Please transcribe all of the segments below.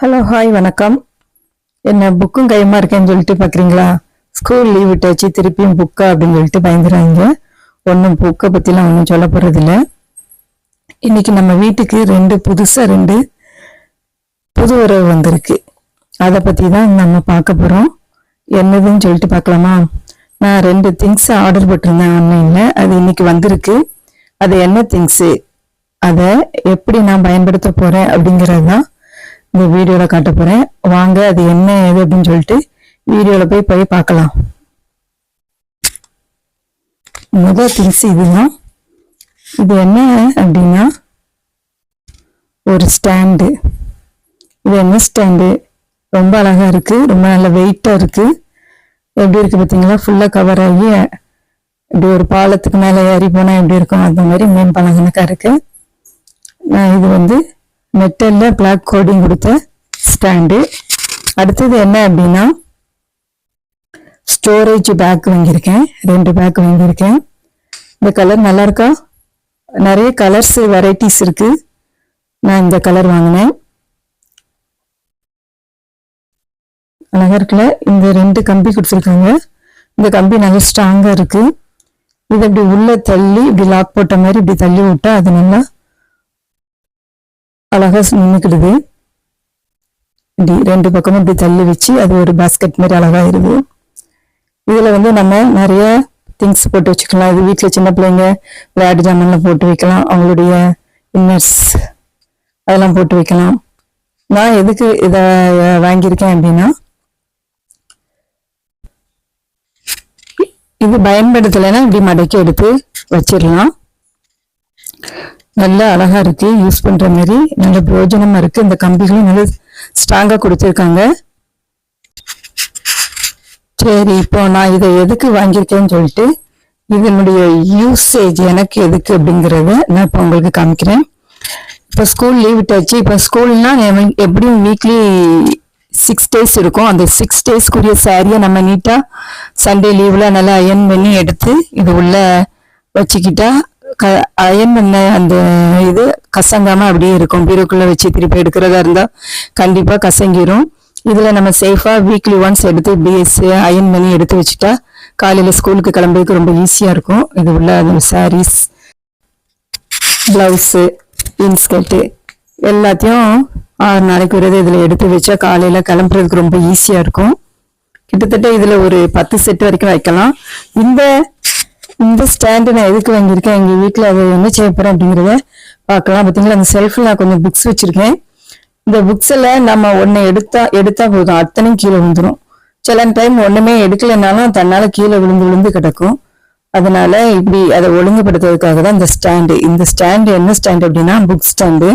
Hello hi வணக்கம். என்ன புக்கும் கையமாக இருக்கேன்னு சொல்லிட்டு பார்க்குறீங்களா ஸ்கூல் லீவ் விட்டாச்சு திருப்பியும் புக்கா அப்படின்னு சொல்லிட்டு பயந்துடுறாங்க ஒன்றும் புக்கை பற்றிலாம் ஒன்றும் சொல்ல போகிறதில்ல இன்றைக்கி நம்ம வீட்டுக்கு ரெண்டு புதுசாக ரெண்டு புது உறவு வந்திருக்கு. அதை பற்றி தான் நம்ம பார்க்க போகிறோம் என்னதுன்னு சொல்லிட்டு பார்க்கலாமா? நான் ரெண்டு திங்ஸ் ஆர்டர் போட்டிருந்தேன் ஆன்லைனில் அது இன்னைக்கு வந்திருக்கு. அது என்ன திங்ஸு அதை எப்படி நான் பயன்படுத்த போகிறேன் அப்படிங்கிறது தான் இந்த வீடியோவில் காட்ட போகிறேன் வாங்க அது என்ன ஏது அப்படின்னு சொல்லிட்டு வீடியோவில் போய் போய் பார்க்கலாம். முதல் திங்ஸ் இதுதான். இது என்ன அப்படின்னா ஒரு ஸ்டாண்டு. இது என்ன ஸ்டாண்டு? ரொம்ப அழகாக இருக்குது ரொம்ப நல்ல வெயிட்டாக இருக்குது எப்படி இருக்குது பார்த்தீங்களா? ஃபுல்லாக கவர் ஆகி இப்படி ஒரு பாலத்துக்கு மேலே ஏறி போனால் எப்படி இருக்கும்? அந்த மாதிரி மேம்பாலம் இருக்குது நான் இது வந்து மெட்டலில் பிளாக் கோடிங் கொடுத்த ஸ்டாண்டு. அடுத்தது என்ன அப்படின்னா ஸ்டோரேஜ் பேக் வாங்கியிருக்கேன். ரெண்டு பேக் வாங்கியிருக்கேன். இந்த கலர் நல்லா இருக்கா நிறைய கலர்ஸ் வெரைட்டிஸ் இருக்குது நான் இந்த கலர் வாங்கினேன். அழகா இருக்குல்ல? இந்த ரெண்டு கம்பி கொடுத்துருக்காங்க. இந்த கம்பி நல்லா ஸ்ட்ராங்காக இருக்குது இது இப்படி உள்ளே தள்ளி இப்படி லாக் போட்ட மாதிரி இப்படி தள்ளி விட்டா அது நல்லா அழகா நின்றுக்கிடுது இப்படி ரெண்டு பக்கமும் இப்படி தள்ளி வச்சு அது ஒரு பாஸ்கெட் மாதிரி அழகாயிருது. இருது வந்து நம்ம நிறைய திங்ஸ் போட்டு வச்சுக்கலாம். இது வீட்டில் சின்ன பிள்ளைங்க விளையாட்டு ஜாமான்லாம் போட்டு வைக்கலாம். அவங்களுடைய இன்னர்ஸ் அதெல்லாம் போட்டு வைக்கலாம். நான் எதுக்கு இதை வாங்கியிருக்கேன் அப்படின்னா இது பயன்படுத்தலைன்னா இப்படி மடக்கி எடுத்து வச்சிடலாம். நல்ல அழகா இருக்கு யூஸ் பண்ற மாதிரி நல்ல பிரயோஜனமா இருக்கு. இந்த கம்பிகளும் நல்ல ஸ்ட்ராங்கா கொடுத்துருக்காங்க. சரி இப்போ நான் இதை எதுக்கு வாங்கியிருக்கேன்னு சொல்லிட்டு இதனுடைய யூசேஜ் எனக்கு எதுக்கு அப்படிங்கிறத நான் இப்போ உங்களுக்கு காமிக்கிறேன். இப்போ ஸ்கூல் லீவ் விட்டாச்சு. இப்போ ஸ்கூல்னா எப்படியும் வீக்லி சிக்ஸ் டேஸ் இருக்கும். அந்த சிக்ஸ் டேஸ்க்குரிய சாரியை நம்ம நீட்டாக சண்டே லீவில் நல்லா அயன் பண்ணி எடுத்து இது உள்ள வச்சுக்கிட்டா க அயன் பண்ண அந்த இது கசங்காமல் அப்படியே இருக்கும். பீரோக்குள்ளே வச்சு திருப்பி எடுக்கிறதா இருந்தால் கண்டிப்பாக கசங்கிரும். இதில் நம்ம சேஃபாக வீக்லி ஒன்ஸ் எடுத்து பிஎஸ் அயன் பண்ணி எடுத்து வச்சுட்டா காலையில் ஸ்கூலுக்கு கிளம்புறதுக்கு ரொம்ப ஈஸியாக இருக்கும். இது உள்ள அந்த சாரீஸ் ப்ளவுஸு இன்ஸ்கர்ட்டு எல்லாத்தையும் ஆறு நாளைக்கு வரது இதில் எடுத்து வச்சா காலையில் கிளம்புறதுக்கு ரொம்ப ஈஸியாக இருக்கும். கிட்டத்தட்ட இதில் ஒரு பத்து செட் வரைக்கும் வைக்கலாம். இந்த இந்த ஸ்டாண்டு நான் எதுக்கு வாங்கியிருக்கேன்? எங்கள் வீட்டில் அதை என்ன செய்ய போகிறேன் அப்படிங்கிறத பார்க்கலாம். பார்த்தீங்களா அந்த செல்ஃபில் நான் கொஞ்சம் புக்ஸ் வச்சுருக்கேன். இந்த புக்ஸில் நம்ம ஒன்று எடுத்தா எடுத்தால் போதும். அத்தனையும் கீழே விழுந்துடும் சில டைம் ஒன்றுமே எடுக்கலைனாலும் தன்னால் கீழே விழுந்து விழுந்து கிடக்கும். அதனால இப்படி அதை ஒழுங்குபடுத்துறதுக்காக தான் இந்த ஸ்டாண்டு இந்த ஸ்டாண்டு என்ன ஸ்டாண்டு அப்படின்னா புக் ஸ்டாண்டு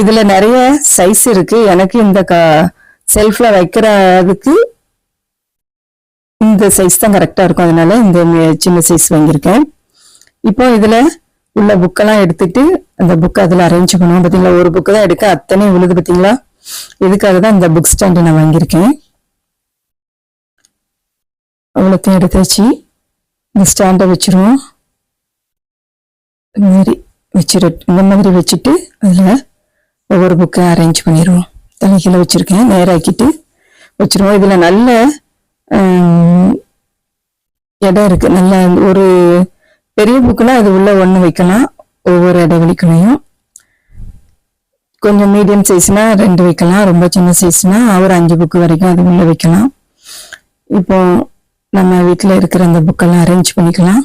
இதில் நிறைய சைஸ் இருக்குது எனக்கு இந்த க செல்ஃபில் வைக்கிறதுக்கு இந்த சைஸ் தான் கரெக்டாக இருக்கும். அதனால இந்த சின்ன சைஸ் வாங்கியிருக்கேன். இப்போ இதில் உள்ள புக்கெல்லாம் எடுத்துட்டு அந்த புக்கை அதில் அரேஞ்ச் பண்ணுவோம். பார்த்தீங்களா ஒரு புக்கு தான் எடுக்க அத்தனை விழுது பார்த்தீங்களா இதுக்காக தான் இந்த புக் ஸ்டாண்டு நான் வாங்கியிருக்கேன். அவ்வளோத்தையும் எடுத்து வச்சு இந்த ஸ்டாண்டை வச்சிருவோம். இந்த மாதிரி வச்சுரு இந்த மாதிரி வச்சுட்டு அதில் ஒவ்வொரு புக்கை அரேஞ்ச் பண்ணிடுவோம் தலைகீழ வச்சுருக்கேன். நேராக்கிட்டு வச்சிருவோம். இதில் நல்ல இடம் இருக்கு. நல்ல ஒரு பெரிய புக்குனா அது உள்ள ஒன்று வைக்கலாம். ஒவ்வொரு இடைவெளிக்குள்ளையும் கொஞ்சம் மீடியம் சைஸ்னா ரெண்டு வைக்கலாம். ரொம்ப சின்ன சைஸ்னா ஒரு அஞ்சு புக்கு வரைக்கும் அது உள்ள வைக்கலாம். இப்போ நம்ம வீட்டில் இருக்கிற அந்த புக்கெல்லாம் அரேஞ்ச் பண்ணிக்கலாம்.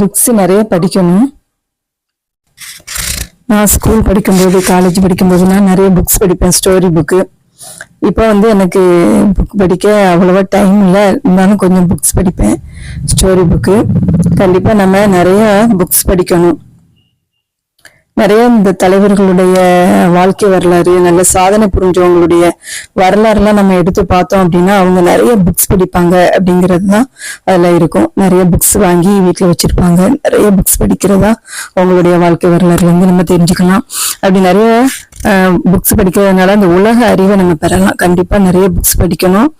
புக்ஸ் நிறைய படிக்கணும். நான் ஸ்கூல் படிக்கும்போது காலேஜ் படிக்கும்போது நான் நிறைய புக்ஸ் படிப்பேன் ஸ்டோரி புக்கு இப்போ வந்து எனக்கு புக் படிக்க அவ்வளோவா டைம் இல்லை. இருந்தாலும் கொஞ்சம் புக்ஸ் படிப்பேன் ஸ்டோரி புக்கு கண்டிப்பாக நம்ம நிறைய புக்ஸ் படிக்கணும். நிறைய இந்த தலைவர்களுடைய வாழ்க்கை வரலாறு நல்ல சாதனை புரிஞ்சவங்களுடைய வரலாறுலாம் நம்ம எடுத்து பார்த்தோம் அப்படின்னா அவங்க நிறைய புக்ஸ் படிப்பாங்க அப்படிங்கிறது தான் அதில் இருக்கும். நிறைய புக்ஸ் வாங்கி வீட்டில் வச்சுருப்பாங்க. நிறைய புக்ஸ் படிக்கிறதா அவங்களுடைய வாழ்க்கை வரலாறுல இருந்து நம்ம தெரிஞ்சுக்கலாம். அப்படி நிறைய புக்ஸ் படிக்கிறதுனால அந்த உலக அறிவை நம்ம பெறலாம். கண்டிப்பாக நிறைய புக்ஸ் படிக்கணும்.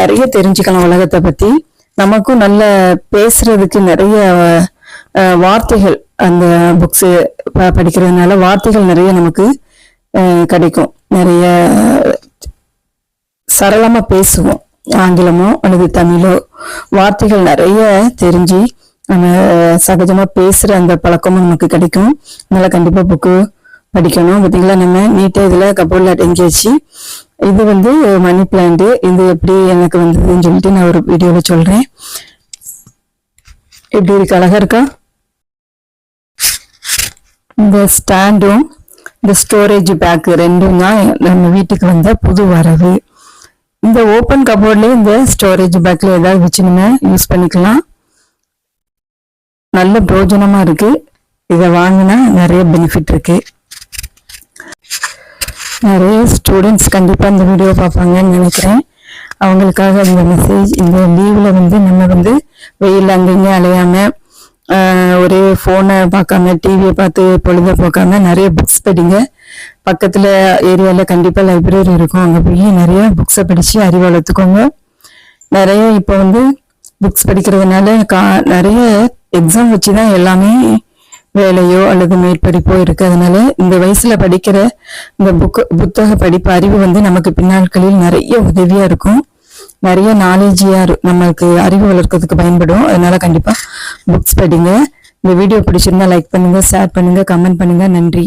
நிறைய தெரிஞ்சுக்கலாம் உலகத்தை பற்றி நமக்கும் நல்ல பேசுறதுக்கு நிறைய வார்த்தைகள் அந்த புக்ஸ் படிக்கிறதுனால வார்த்தைகள் நிறைய நமக்கு கிடைக்கும். நிறைய சரளமாக பேசுவோம். ஆங்கிலமோ அல்லது தமிழோ. வார்த்தைகள் நிறைய தெரிஞ்சு நம்ம சகஜமாக பேசுகிற அந்த பழக்கமும் நமக்கு கிடைக்கும். அதனால் கண்டிப்பாக புக்கு படிக்கணும். பார்த்தீங்களா? நம்ம நீட்டாக இதில் கபோர்டில் அடங்கி வச்சு இது வந்து மணி பிளான்ட்டு இது எப்படி எனக்கு வந்ததுன்னு சொல்லிட்டு நான் ஒரு வீடியோவில் சொல்கிறேன் எப்படி இருக்கு? அழகாக இருக்கா? இந்த ஸ்டாண்டும் இந்த ஸ்டோரேஜ் பேக்கு ரெண்டும் தான் நம்ம வீட்டுக்கு வந்த புது வரவு. இந்த ஓப்பன் கபோர்ட்லேயே இந்த ஸ்டோரேஜ் பேக்கில் ஏதாவது வச்சு நம்ம யூஸ் பண்ணிக்கலாம். நல்ல பிரோஜனமாக இருக்குது இதை வாங்கினா நிறைய பெனிஃபிட் இருக்குது நிறைய ஸ்டூடெண்ட்ஸ் கண்டிப்பாக இந்த வீடியோ பார்ப்பாங்கன்னு நினைக்கிறேன். அவங்களுக்காக இந்த மெசேஜ் இந்த லீவில் வந்து நம்ம வந்து வெயில் அங்கேயும் அலையாமல் ஒரே ஃபோனை பார்க்காம டிவியை பார்த்து பொழுத போக்காம நிறைய புக்ஸ் படிங்க. பக்கத்தில் ஏரியாவில் கண்டிப்பாக லைப்ரரி இருக்கும். அங்கே போய் நிறைய புக்ஸை படித்து அறிவு வளர்த்துக்கோங்க. நிறைய இப்போ வந்து புக்ஸ் படிக்கிறதுனால கா நிறைய எக்ஸாம் வச்சு தான் எல்லாமே வேலையோ அல்லது மேற்படிப்போ இருக்கிறதுனால அதனால இந்த வயசில் படிக்கிற இந்த புக்கு புத்தக படிப்பு அறிவு வந்து நமக்கு பின்னாட்களில் நிறைய உதவியாக இருக்கும். நிறைய நாலேஜியா நம்மளுக்கு அறிவு வளர்க்கறதுக்கு பயன்படும். அதனால கண்டிப்பா புக்ஸ் படிங்க இந்த வீடியோ பிடிச்சிருந்தா லைக் பண்ணுங்க ஷேர் பண்ணுங்க கமெண்ட் பண்ணுங்க. நன்றி.